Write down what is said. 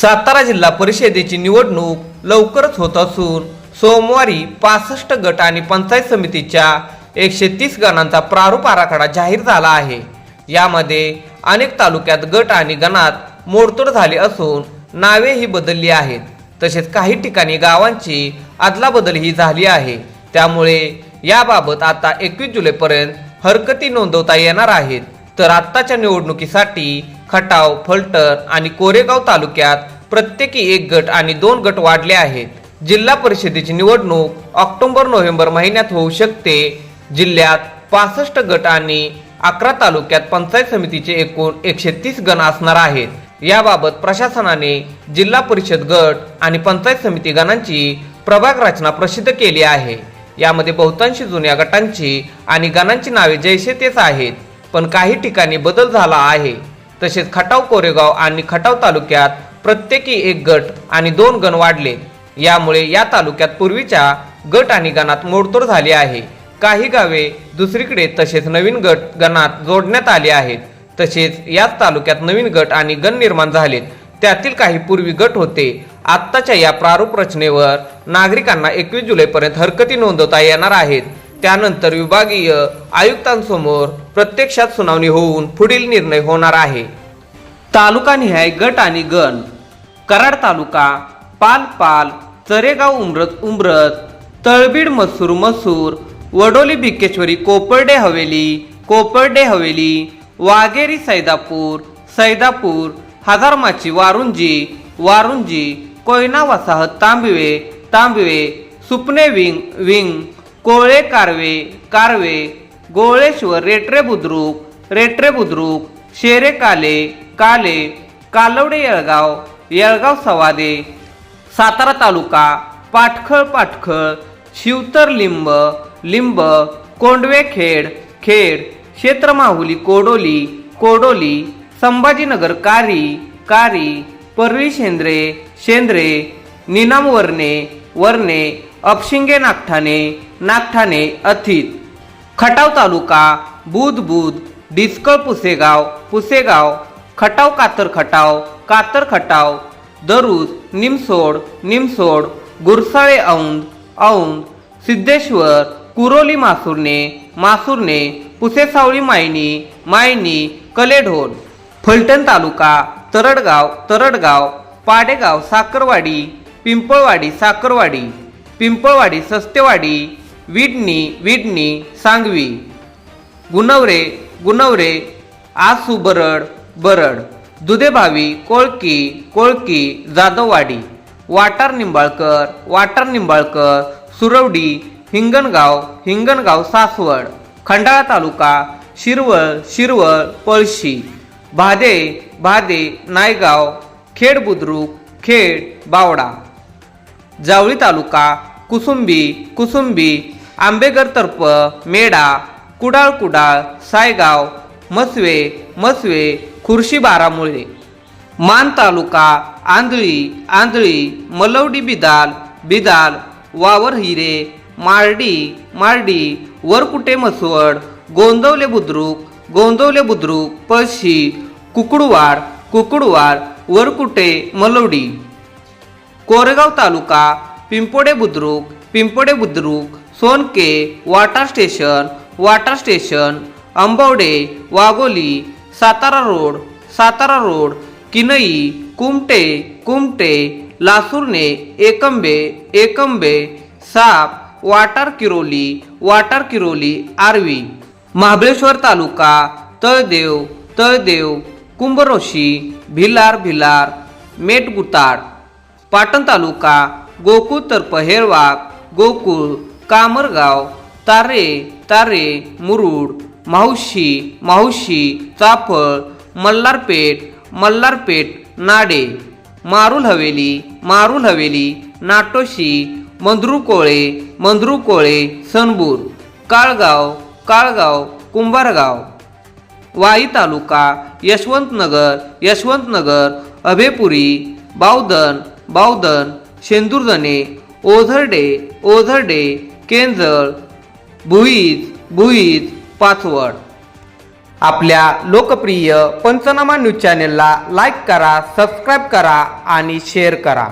सातारा जिल्हा परिषदेची निवडणूक लवकरच होत असून सोमवारी पासष्ट गट आणि पंचायत समितीच्या एकशे तीस गणांचा प्रारूप आराखडा जाहीर झाला आहे. यामध्ये अनेक तालुक्यात गट आणि गणात मोडतोड झाली असून नावेही बदलली आहेत. तसेच काही ठिकाणी गावांची अदलाबदलही झाली आहे. त्यामुळे याबाबत आता एकवीस जुलैपर्यंत हरकती नोंदवता येणार आहेत. तर आत्ताच्या निवडणुकीसाठी खटाव फलटण आणि कोरेगाव तालुक्यात प्रत्येकी एक गट आणि दोन गट वाढले आहेत. जिल्हा परिषदेची निवडणूक ऑक्टोबर नोव्हेंबर महिन्यात होऊ शकते. जिल्ह्यात पासष्ट गट आणि अकरा तालुक्यात पंचायत समितीचे एकूण एकशे तीस गण असणार आहेत. याबाबत प्रशासनाने जिल्हा परिषद गट आणि पंचायत समिती गणांची प्रभाग रचना प्रसिद्ध केली आहे. यामध्ये बहुतांशी जुन्या गटांची आणि गणांची नावे जैसे तेच आहेत पण काही ठिकाणी बदल झाला आहे. तसेच खटाव कोरेगाव आणि खटाव तालुक्यात प्रत्येकी एक गट आणि दोन गण वाढले. यामुळे या तालुक्यात पूर्वीच्या गट आणि गणात मोडतोड झाली आहे. काही गावे दुसरीकडे तसेच नवीन गट गणात जोडण्यात आले आहेत. तसेच याच तालुक्यात नवीन गट आणि गण निर्माण झालेत. त्यातील काही पूर्वी गट होते. आत्ताच्या या प्रारूप रचनेवर नागरिकांना एकवीस जुलैपर्यंत हरकती नोंदवता येणार आहेत. त्यानंतर विभागीय आयुक्तांसमोर प्रत्यक्षात सुनावणी होऊन पुढील निर्णय होणार आहे. तालुकानिहाय गट आणि गण कराड तालुका पाल पाल चरेगाव उमरत उमरत तळबीड मसूर मसूर वडोली भिकेश्वरी कोपर्डे हवेली कोपर्डे हवेली वाघेरी सैदापूर सैदापूर हजारमाची वारुंजी वारुंजी कोयना वसाहत तांबवे तांबवे सुपने विंग विंग कोळे कारवे कारवे गोळेश्वर रेटरे बुद्रुक रेटरे बुद्रुक शेरे काले काले कालवडे येळगाव येळगाव सवादे सातारा तालुका पाटखळ पाटखळ शिवतर लिंब लिंब कोंडवे खेड खेड क्षेत्र माहुली कोडोली कोडोली संभाजीनगर कारी कारी परवी शेंद्रे शेंद्रे निनाम वर्णे वर्णे अपशिंगे नागठाणे नागठाणे अथित. खटाव तालुका बुध बुध डिस्कळ पुसेगाव पुसेगाव खटाव कातर खटाव कातर खटाव दरुज निमसोड निमसोड गुरसाळे औंद औंद सिद्धेश्वर कुरोली मासुरने मासुरने पुसेसावळी मायनी मायनी कलेढोल फलटण तालुका तरडगाव तरडगाव पाडेगाव साखरवाडी पिंपळवाडी साखरवाडी. पिंपळवाडी सस्तेवाडी विडणी विडणी सांगवी. गुणवरे गुणवरे आसू बरड बरड. दुधेभावी कोळकी कोळकी जाधववाडी. वाटार निंबाळकर वाटार निंबाळकर सुरवडी हिंगणगाव हिंगणगाव सासवड. खंडाळा तालुका शिरवळ शिरवळ पळशी. भादे भादे नायगाव खेड बुद्रुक खेड बावडा. जावळी तालुका कुसुंबी कुसुंबी आंबेगर तर्फ मेढा कुडाळ कुडाळ सायगाव मसवे मसवे खुर्शी बारामुळे. मान तालुका आंधळी आंधळी Malwadi Bidal Bidal Wavarhire Mardi Mardi Varkute Mhaswad Gondavale Budruk Gondavale Budruk Palashi Kukudwad Kukudwad Varkute Malwadi. Koregaon taluka Pimpode Budruk Pimpode Budruk Sonke water station water station Ambavade Wagholi Satara road Satara road Kinai Kumthe Kumthe Lasurne Ekambe Ekambe Sap Watar Kiroli Watar Kiroli Arvi. Mahabaleshwar taluka Taldev Taldev Kumbharoshi Bhilar Bhilar Metgutad. Patan taluka Gokul Tarf Helwak Gokul Kamargaon तारे तारे मुरुड माहुशी माहुशी चाफळ मल्हारपेठ मल्हारपेठ नाडे मारुल हवेली मारुल हवेली नाटोशी मंद्रुकोळे कोळे कोळे सनबूर काळगाव काळगाव कुंभारगाव. वाई तालुका यशवंतनगर यशवंतनगर अभेपुरी बावधन बावधन शेंदुरदने ओझरडे ओझरडे केंजळ भुईज भुईज पाचवड आपल्या लोकप्रिय पंचनामा news चॅनेलला like करा subscribe करा आणि share करा.